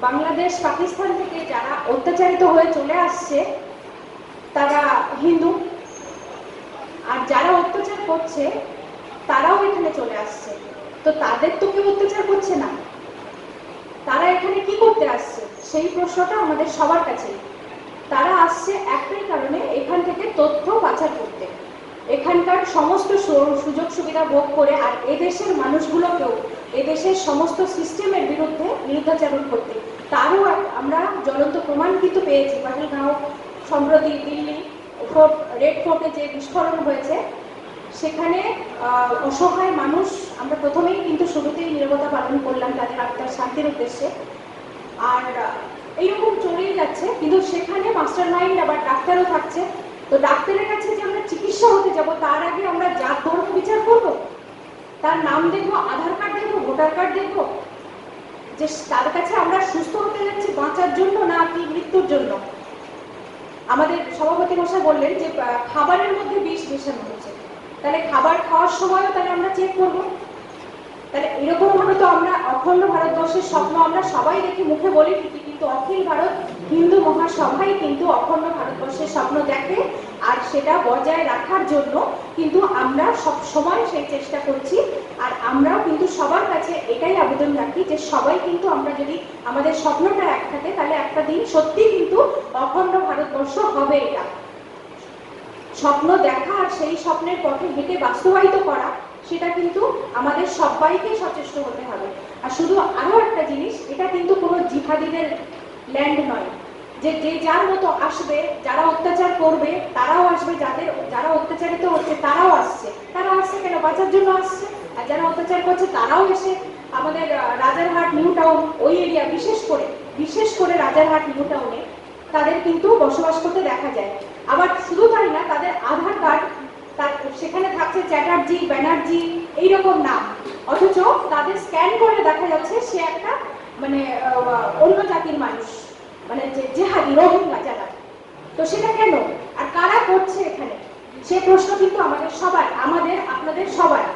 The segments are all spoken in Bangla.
বাংলাদেশ, পাকিস্তান থেকে যারা অত্যাচারিত হয়ে চলে আসছে, তারা হিন্দু। আর যারা অত্যাচার করছে, তারাও এখানে চলে আসছে। তো তাদের তো কেউ অত্যাচার করছে না। তারা এখানে কি করতে আসছে? সেই প্রশ্নটা আমাদের সবার কাছে তারা আসছে একটাই কারণে এখান থেকে তথ্য পাচার করতে। এখানকার সমস্ত সুযোগ সুবিধা ভোগ করে আর এদেশের মানুষগুলোকেও এদেশের সমস্ত সিস্টেমের বিরুদ্ধে বিরুদ্ধাচরণ করতে। তারও আমরা জ্বলন্ত প্রমাণ কিন্তু পেয়েছি। পাহেলগাঁও সম্প্রতি দিল্লি, ফোর্ট রেড ফোর্টে যে বিস্ফোরণ হয়েছে, সেখানে অসহায় মানুষ, আমরা প্রথমেই কিন্তু শুরুতেই নিরবতা পালন করলাম তাদের আত্মার শান্তির উদ্দেশ্যে। আর এইরকম চলেই যাচ্ছে। কিন্তু সেখানে মাস্টার মাইন্ড আবার ডাক্তারও থাকছে তো ডাক্তারের কাছে যে আমরা চিকিৎসা হতে যাব, তার আগে আমরা জাত, ধর্ম বিচার করব। তার নাম দেখব, আধার কার্ড দেখব, ভোটার কার্ড দেখব। যে তার কাছে আমরা সুস্থ হতে যাচ্ছি, বাঁচার জন্য না কি মৃত্যুর জন্য? আমাদের সভাপতি মশাই বললেন যে খাবারের মধ্যে বিষ মেশানো হচ্ছে। তাহলে খাবার খাওয়ার সময়ও তাহলে আমরা চেক করব। তাহলে এরকম ভাবে তো আমরা অখণ্ড ভারতবর্ষের স্বপ্ন আমরা সবাই দেখি, মুখে বলি ঠিকই, কিন্তু অখিল ভারত হিন্দু মহাসভাই কিন্তু অখণ্ড ভারতবর্ষের স্বপ্ন দেখে আর সেটা বজায় রাখার জন্য কিন্তু আমরা সব সময় সেই চেষ্টা করছি। আর আমরাও কিন্তু সবার কাছে এটাই আবেদন রাখি যে সবাই কিন্তু আমরা যদি আমাদের স্বপ্নটা এক থাকে, তাহলে একটা দিন সত্যি কিন্তু অখণ্ড ভারতবর্ষ হবে এটা। স্বপ্ন দেখা আর সেই স্বপ্নের পথে হেঁটে বাস্তবায়িত করা সেটা কিন্তু আমাদের সবাইকে সচেষ্ট হতে হবে। আর শুধু আরও একটা জিনিস, এটা কিন্তু কোনো জিহাদিদের ল্যান্ড নয়। যে যে যার মতো আসবে, যারা অত্যাচার করবে, তারাও আসবে, যাদের, যারা অত্যাচারিত হচ্ছে, তারাও আসছে। তারা আসছে কেন? বাঁচার জন্য আসছে। আর যারা অত্যাচার করছে, তারাও এসে আমাদের রাজারহাট নিউ টাউন ওই এরিয়া বিশেষ করে বিশেষ করে রাজারহাট নিউ টাউনে তাদের কিন্তু বসবাস করতে দেখা যায়। আবার শুধু তাই না, তাদের আধার কার্ড তার সেখানে থাকছে চ্যাটার্জি, ব্যানার্জি, এইরকম নাম। অথচ তাদের স্ক্যান করে দেখা যাচ্ছে সে একটা মানে অন্য জাতির মানুষ। মানে যে জেহাদি, রোহিঙ্গা যারা। তো সেটা কেন? আর কারা করছে এখানে? সে প্রশ্ন কিন্তু আমাদের সবার, আমাদের, আপনাদের সবার।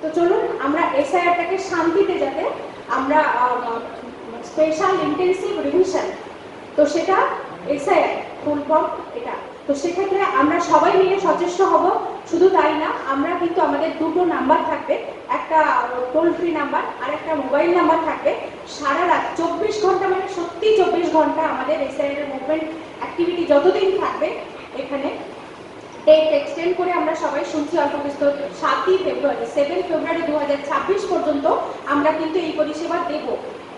তো চলুন, আমরা এসআইআরটাকে শান্তিতে যাতে আমরা স্পেশাল ইন্টেন্সিভ রিভিশন তো সেটা এসআইআর ফুল ফর্ম এটা। তো সেক্ষেত্রে আমরা সবাই মিলে সচেষ্ট হব, শুধু তাই না, আমরা কিন্তু আমাদের দুটো নাম্বার থাকবে, একটা টোল ফ্রি নাম্বার আর একটা মোবাইল নাম্বার থাকবে। সারা রাত চব্বিশ ঘণ্টা মানে সত্যি চব্বিশ ঘণ্টা আমাদের এসআইআর মুভমেন্ট অ্যাক্টিভিটি যতদিন থাকবে এখানে। ডেট এক্সটেন্ড করে আমরা সবাই শুনছি অল্প বিস্তর সাতই ফেব্রুয়ারি সেভেন ফেব্রুয়ারি দু হাজার ছাব্বিশ পর্যন্ত আমরা কিন্তু এই পরিষেবা দেব।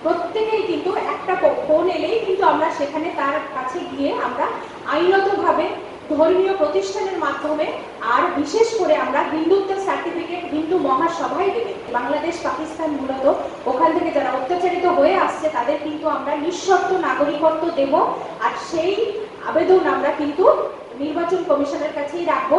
প্রত্যেকেই কিন্তু একটা ফোন এলেই কিন্তু আমরা সেখানে তার কাছে গিয়ে আমরা আইনতভাবে ধর্মীয় প্রতিষ্ঠানের মাধ্যমে আর বিশেষ করে আমরা হিন্দুত্বের সার্টিফিকেট হিন্দু মহাসভায় দেবে। বাংলাদেশ, পাকিস্তান মূলত ওখান থেকে যারা অত্যাচারিত হয়ে আসছে, তাদের কিন্তু আমরা নিঃশর্ত নাগরিকত্ব দেব। আর সেই আবেদন আমরা কিন্তু নির্বাচন কমিশনের কাছেই রাখব।